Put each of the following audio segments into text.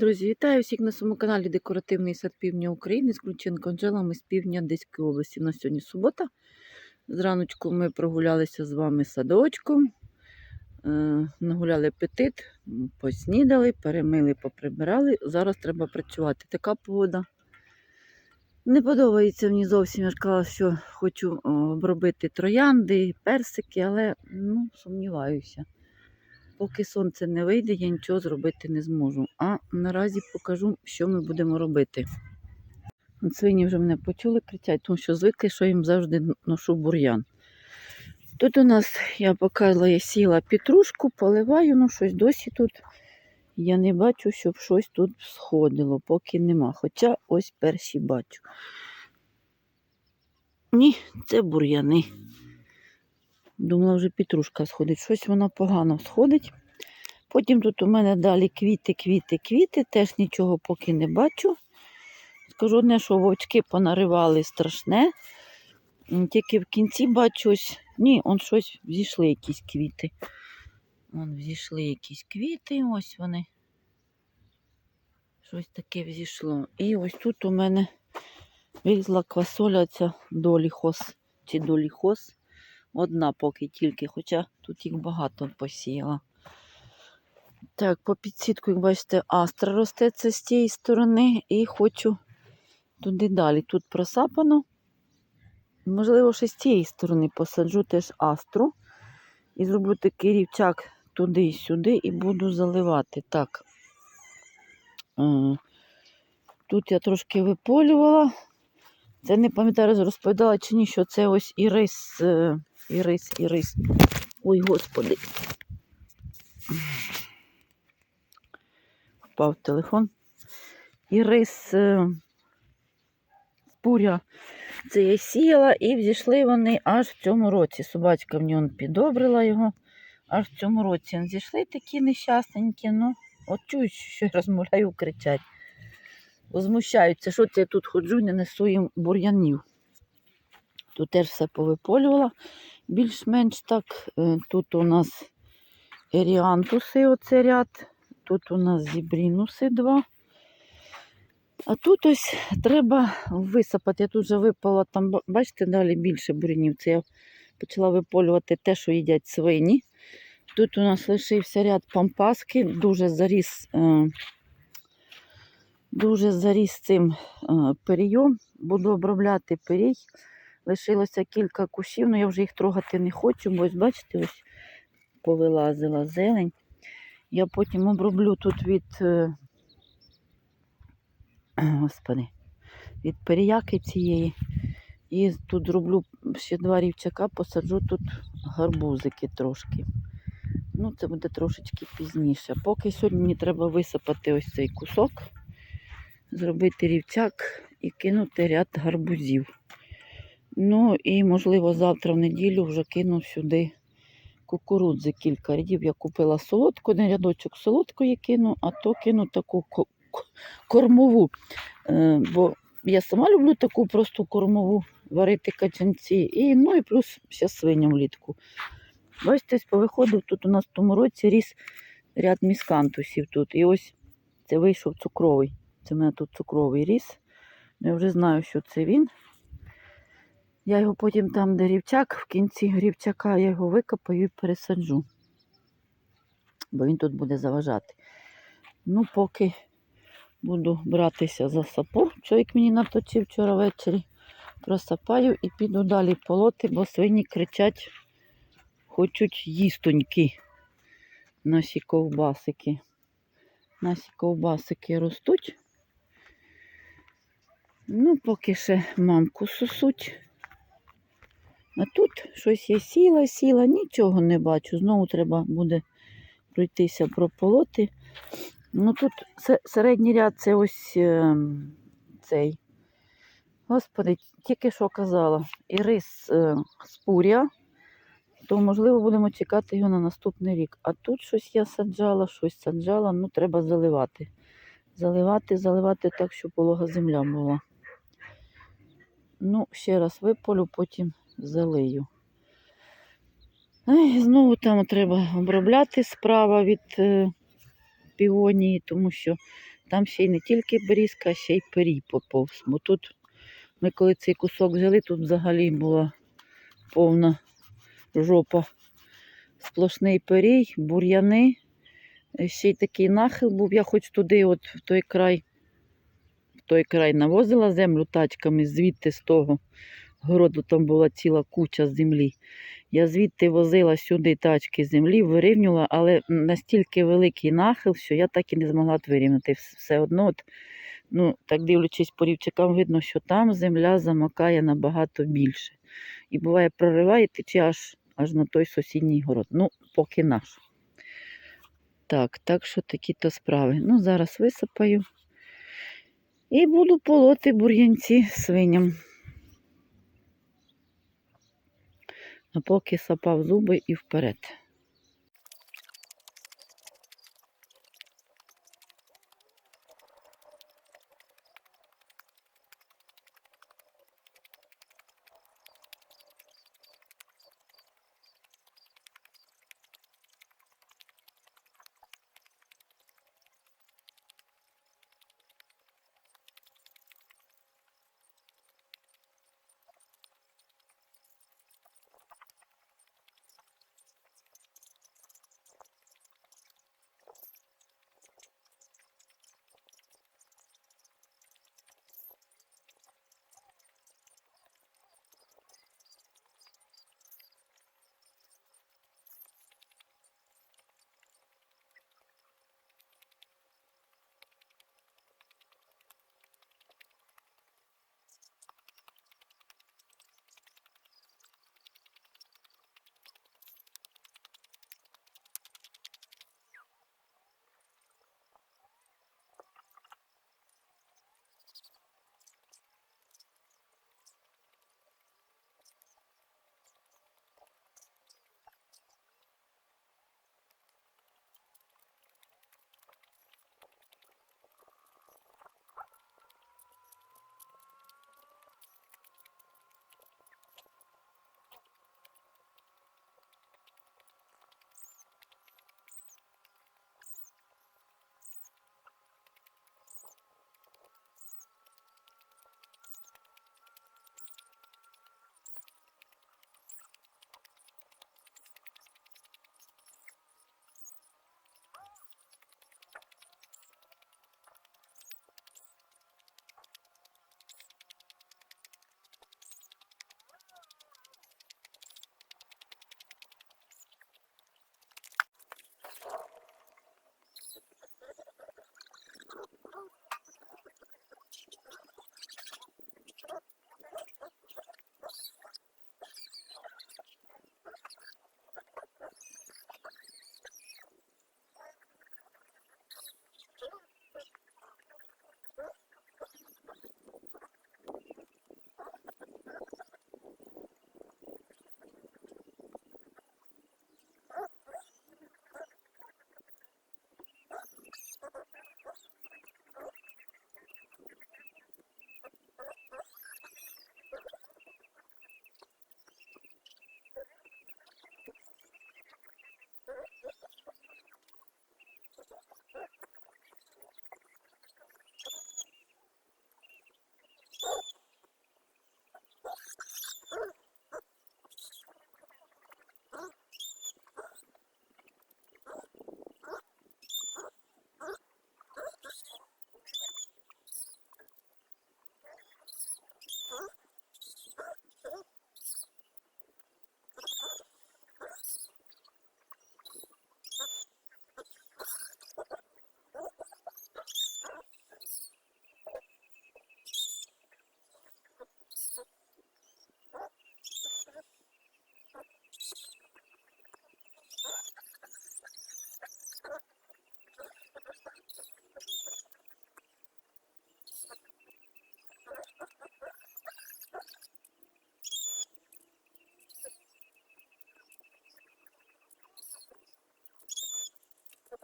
Друзі, вітаю всіх на своєму каналі Декоративний сад Півдня України з Ключенко Анжелами з півдня Одеської області. У нас сьогодні субота. Зраночку ми прогулялися з вами садочком, е, нагуляли апетит, поснідали, перемили, поприбирали. Зараз треба працювати. Така погода. Не подобається мені зовсім. Я ж казала, що хочу обробити троянди, персики, але ну, сумніваюся. Поки сонце не вийде, я нічого зробити не зможу. А наразі покажу, що ми будемо робити. Свині вже мене почули кричать, тому що звикли, що їм завжди ношу бур'ян. Тут у нас, я показала, я сіла петрушку, поливаю, ну щось досі тут. Я не бачу, щоб щось тут сходило, поки нема. Хоча ось перші бачу. Ні, це бур'яни. Думала, вже петрушка сходить. Щось вона погано сходить. Потім тут у мене далі квіти, квіти, квіти. Теж нічого поки не бачу. Скажу одне, що вовчки понаривали страшне. Тільки в кінці бачу ось. Ні, он щось взійшли якісь квіти. Вон взійшли якісь квіти, ось вони. Щось таке взійшло. І ось тут у мене вилізла квасоля ця доліхос чи доліхос. Одна поки тільки, хоча тут їх багато посіяла. Так, по підсітку, як бачите, астра росте це з тієї сторони і хочу туди далі. Тут просапано. Можливо, ще з цієї сторони посаджу теж астру. І зроблю такий рівчак туди і сюди і буду заливати. Так. Е, Тут я трошки виполювала. Це не пам'ятаю, розповідала чи ні, що це ось ірис, е, ірис, ірис. Ой, господи. Впав телефон. Ірис е, спуря. Це я сіяла і взійшли вони аж в цьому році. Собачка в нього підобрила його. Аж в цьому році зійшли такі нещасненькі. Ну, от чують, що я розмовляю, кричать. Возмущаються, що це я тут ходжу, не несу їм бур'янів. Тут теж все повиполювала. Більш-менш так. Е, Тут у нас еріантуси, оце ряд. Тут у нас зібрінуси два. А тут ось треба висипати. Я тут вже випала, там, бачите, далі більше бур'янів. Це я почала виполювати те, що їдять свині. Тут у нас лишився ряд пампаски, дуже заріс, е, дуже заріс цим е, перійом. Буду обробляти перій. Лишилося кілька кущів, але я вже їх трогати не хочу, бо ось бачите, ось повилазила зелень. Я потім оброблю тут від, е, господи, від періяки цієї. І тут зроблю ще два рівчака, посаджу тут гарбузики трошки. Ну, це буде трошечки пізніше. Поки сьогодні мені треба висипати ось цей кусок, зробити рівчак і кинути ряд гарбузів. Ну і, можливо, завтра в неділю вже кину сюди кукурудзи кілька рядів. Я купила солодку, не рядочок солодкої кину, а то кину таку ко- ко- кормову. Е, бо я сама люблю таку просту кормову варити качанці. І, ну і плюс ще свиням влітку. Бачите, повиходив, тут у нас в тому році ріс ряд міскантусів тут. І ось це вийшов цукровий. Це в мене тут цукровий ріс. Я вже знаю, що це він. Я його потім там, де рівчак, в кінці рівчака я його викопаю і пересаджу. Бо він тут буде заважати. Ну, поки буду братися за сапу, чоловік мені наточив вчора ввечері. Просапаю і піду далі полоти, бо свині кричать, хочуть їстоньки. Наші ковбасики. Наші ковбасики ростуть. Ну, поки ще мамку сусуть. А тут щось я сіла, сіла, нічого не бачу. Знову треба буде пройтися прополоти. Ну тут середній ряд це ось ем, цей. Господи, тільки що казала. Ірис е, спуря, то можливо будемо чекати його на наступний рік. А тут щось я саджала, щось саджала, ну треба заливати. Заливати, заливати так, щоб волога земля була. Ну, ще раз виполю, потім залию. Знову там треба обробляти справа від е, піонії, тому що там ще й не тільки берізка, а ще й пирій поповз. Бо тут ми коли цей кусок взяли, тут взагалі була повна жопа. Сплошний пирій, бур'яни. Е, Ще й такий нахил був. Я хоч туди, от в той край, в той край навозила землю тачками, звідти з того городу там була ціла куча землі. Я звідти возила сюди тачки землі, вирівнювала, але настільки великий нахил, що я так і не змогла вирівняти. Все одно, от, ну, так дивлячись по рівчакам, видно, що там земля замокає набагато більше. І буває, прориває тече аж, аж на той сусідній город. Ну, поки наш. Так, так що такі то справи. Ну, зараз висипаю. І буду полоти бур'янці свиням. А поки сапав зуби і вперед.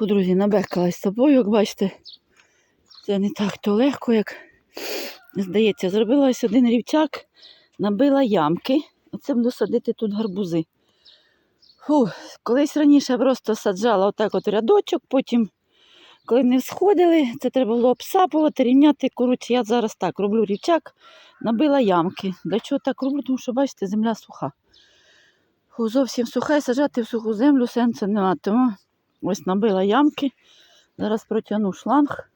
Фу, друзі, набекалась з собою, як бачите. Це не так то легко, як здається. Зробила ось один рівчак, набила ямки. Оце буду садити тут гарбузи. Фу, колись раніше просто саджала отак от рядочок, потім, коли не всходили, це треба було обсапувати, рівняти. Коротше, я зараз так роблю рівчак, набила ямки. Для чого так роблю? Тому що, бачите, земля суха. Фу, зовсім суха і саджати в суху землю сенсу нема. Тому ось набила ямки. Зараз протягну шланг.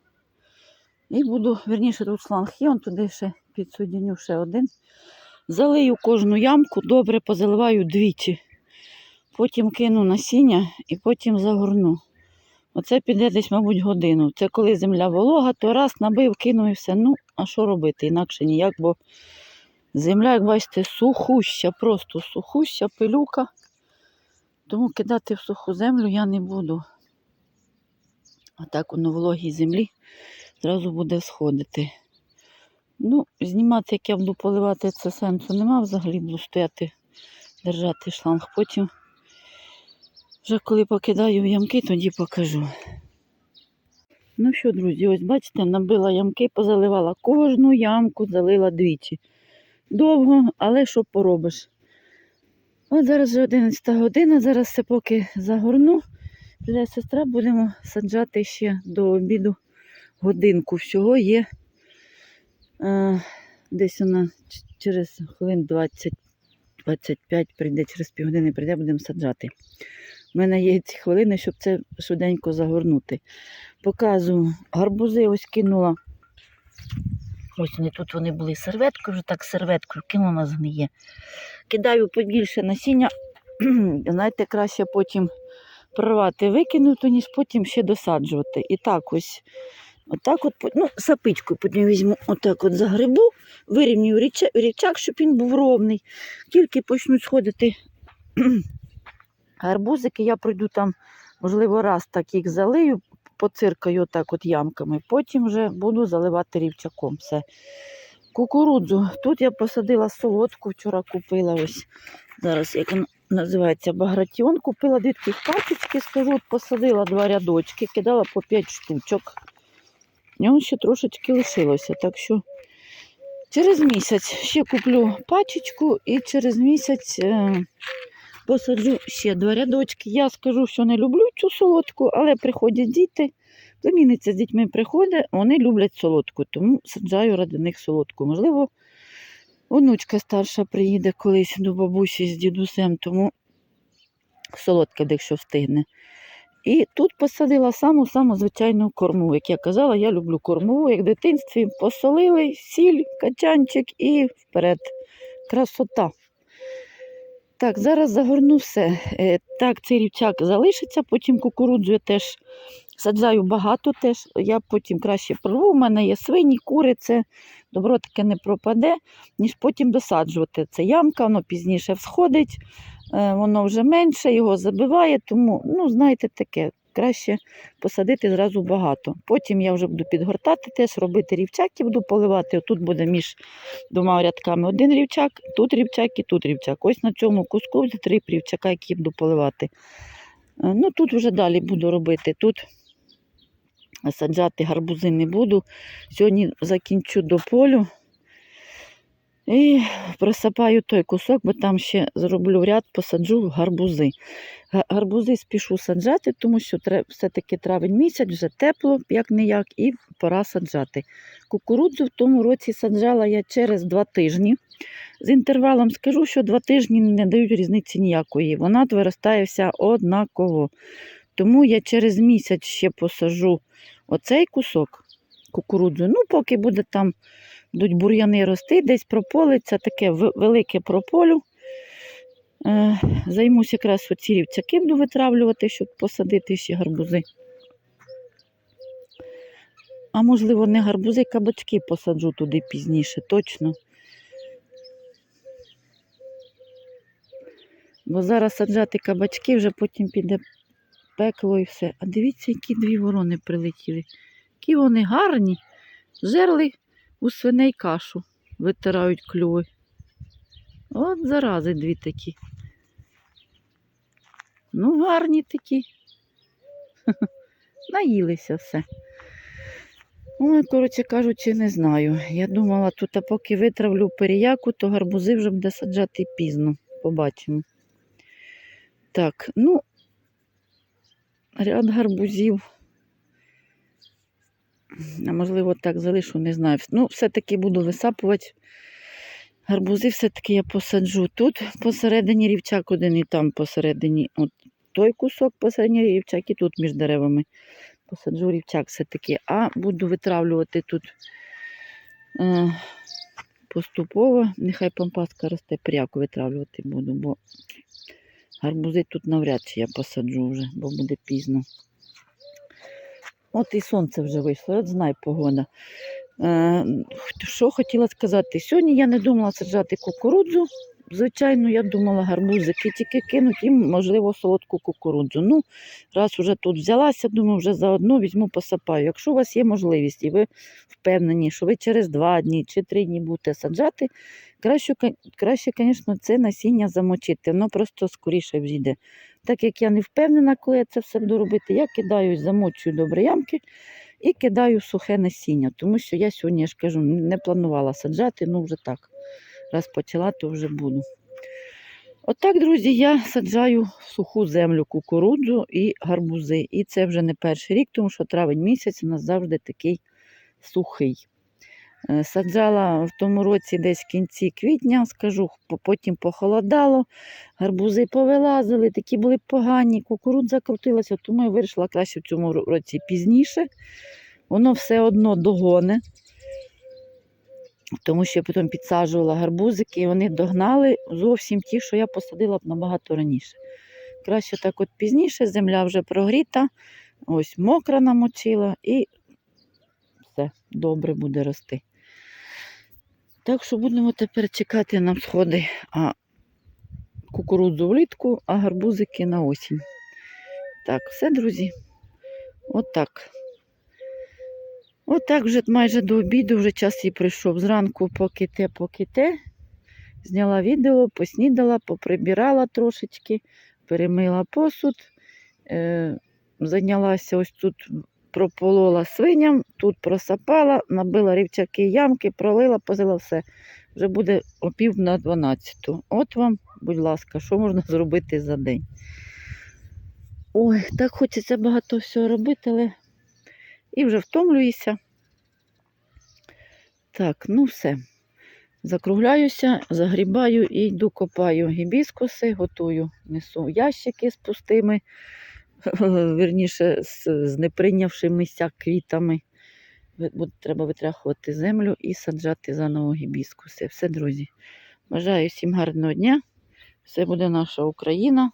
І буду, верніше, тут шланг є, он туди ще підсоединю ще один. Залию кожну ямку, добре позаливаю двічі. Потім кину насіння і потім загорну. Оце піде десь, мабуть, годину. Це коли земля волога, то раз набив, кинув і все. Ну, а що робити? Інакше ніяк, бо земля, як бачите, сухуща, просто сухуща, пилюка. Тому кидати в суху землю я не буду. А так воно вологій землі зразу буде сходити. Ну, знімати, як я буду поливати, це сенсу нема. Взагалі буду стояти, держати шланг. Потім, вже коли покидаю ямки, тоді покажу. Ну що, друзі, ось бачите, набила ямки, позаливала кожну ямку, залила двічі. Довго, але що поробиш? От зараз вже 11 година, зараз все поки загорну. Для сестра будемо саджати ще до обіду годинку. Всього є е, десь вона через хвилин 20-25 прийде, через півгодини прийде, будемо саджати. У мене є ці хвилини, щоб це швиденько загорнути. Показую, гарбузи ось кинула. Ось вони тут вони були серветкою, вже так серветкою кинула згниє. Кидаю побільше насіння. Знаєте, краще потім прорвати, викинути, ніж потім ще досаджувати. І так ось, отак от, ну, сапичкою потім візьму, отак от загребу, вирівнюю річа- рівчак, щоб він був ровний. Тільки почнуть сходити гарбузики, я пройду там, можливо, раз так їх залию, поциркаю отак от ямками, потім вже буду заливати рівчаком. Все. Кукурудзу. Тут я посадила солодку, вчора купила ось. Зараз як називається багратіон. Купила дві таких пачечки, скажу, посадила два рядочки, кидала по 5 штучок. Воно ще трошечки лишилося. Так що через місяць ще куплю пачечку і через місяць е, посаджу ще два рядочки. Я скажу, що не люблю цю солодку, але приходять діти. Племінниця з дітьми приходить, вони люблять солодку, тому саджаю ради них солодку. Можливо, онучка старша приїде колись до бабусі з дідусем, тому солодке, якщо встигне. І тут посадила саму-саму звичайну корму. Як я казала, я люблю кормову, як в дитинстві посолили, сіль, качанчик і вперед. Красота. Так, зараз загорну все. Е, Так, цей рівчак залишиться, потім кукурудзу я теж саджаю багато теж. Я потім краще прорву. У мене є свині, кури, це добро таке не пропаде, ніж потім досаджувати. Це ямка, воно пізніше всходить, е, воно вже менше, його забиває, тому, ну, знаєте, таке. Краще посадити зразу багато. Потім я вже буду підгортати теж, робити і буду поливати. Тут буде між двома рядками один рівчак, тут рівчак і тут рівчак. Ось на цьому куску буде три рівчака, які буду поливати. Е, Ну, тут вже далі буду робити. Тут саджати гарбузи не буду. Сьогодні закінчу до полю і присипаю той кусок, бо там ще зроблю ряд, посаджу гарбузи. Гарбузи спішу саджати, тому що все-таки травень місяць, вже тепло, як не як, і пора саджати. Кукурудзу в тому році саджала я через два тижні. З інтервалом скажу, що два тижні не дають різниці ніякої. Вона виростає вся однаково. Тому я через місяць ще посажу оцей кусок кукурудзу. Ну, поки буде там будуть бур'яни рости, десь прополиться, таке велике прополю. Е, займусь якраз оці рівцяки буду витравлювати, щоб посадити ще гарбузи. А можливо, не гарбузи, кабачки посаджу туди пізніше, точно. Бо зараз саджати кабачки, вже потім піде пекло і все. А дивіться, які дві ворони прилетіли. Які вони гарні. Жерли у свиней кашу, витирають клюви. От зарази дві такі. Ну, гарні такі. наїлися все. Ну, коротше кажучи, не знаю. Я думала, тут, а поки витравлю періяку, то гарбузи вже буде саджати пізно. Побачимо. Так, ну, ряд гарбузів. А можливо, так залишу, не знаю. Ну, все-таки буду висапувати. Гарбузи все-таки я посаджу тут посередині рівчак один і там посередині. От той кусок посередині рівчак і тут між деревами. Посаджу рівчак все-таки. А буду витравлювати тут е, поступово. Нехай пампаска росте, пряку витравлювати буду, бо гарбузи тут навряд чи я посаджу вже, бо буде пізно. От і сонце вже вийшло, от знай погода. Е, що хотіла сказати? Сьогодні я не думала саджати кукурудзу. Звичайно, я думала гарбузики тільки кинуть їм, можливо, солодку кукурудзу. Ну, раз вже тут взялася, думаю, вже заодно візьму, посапаю. Якщо у вас є можливість і ви впевнені, що ви через два дні чи три дні будете саджати, краще, краще, звісно, це насіння замочити, воно просто скоріше взійде. Так як я не впевнена, коли я це все буду робити, я кидаю, замочую добре ямки і кидаю сухе насіння, тому що я сьогодні, я ж кажу, не планувала саджати, ну вже так. Раз почала, то вже буду. Отак, друзі, я саджаю суху землю кукурудзу і гарбузи. І це вже не перший рік, тому що травень місяць у нас завжди такий сухий. Е, Саджала в тому році десь в кінці квітня, скажу, потім похолодало, гарбузи повилазили, такі були погані, кукурудза крутилася, тому я вирішила краще в цьому році пізніше. Воно все одно догоне, тому що я потім підсаджувала гарбузики, і вони догнали зовсім ті, що я посадила б набагато раніше. Краще так от пізніше, земля вже прогріта, ось мокра намочила і все добре буде рости. Так що будемо тепер чекати на сходи, а кукурудзу влітку, а гарбузики на осінь. Так, все, друзі. Отак. Отак вже майже до обіду, вже час і прийшов. Зранку поки те, поки те. Зняла відео, поснідала, поприбирала трошечки, перемила посуд, е, зайнялася ось тут, прополола свиням, тут просапала, набила рівчаки ямки, пролила, позила все. Вже буде о пів на 12. От вам, будь ласка, що можна зробити за день. Ой, так хочеться багато всього робити, але і вже втомлююся. Так, ну все. Закругляюся, загрібаю і йду копаю гібіскуси, готую, несу ящики з пустими, вірніше, з, неприйнявшимися квітами. Ви- Треба витряхувати землю і саджати заново гібіскуси. Все, друзі. Бажаю всім гарного дня. Все буде наша Україна.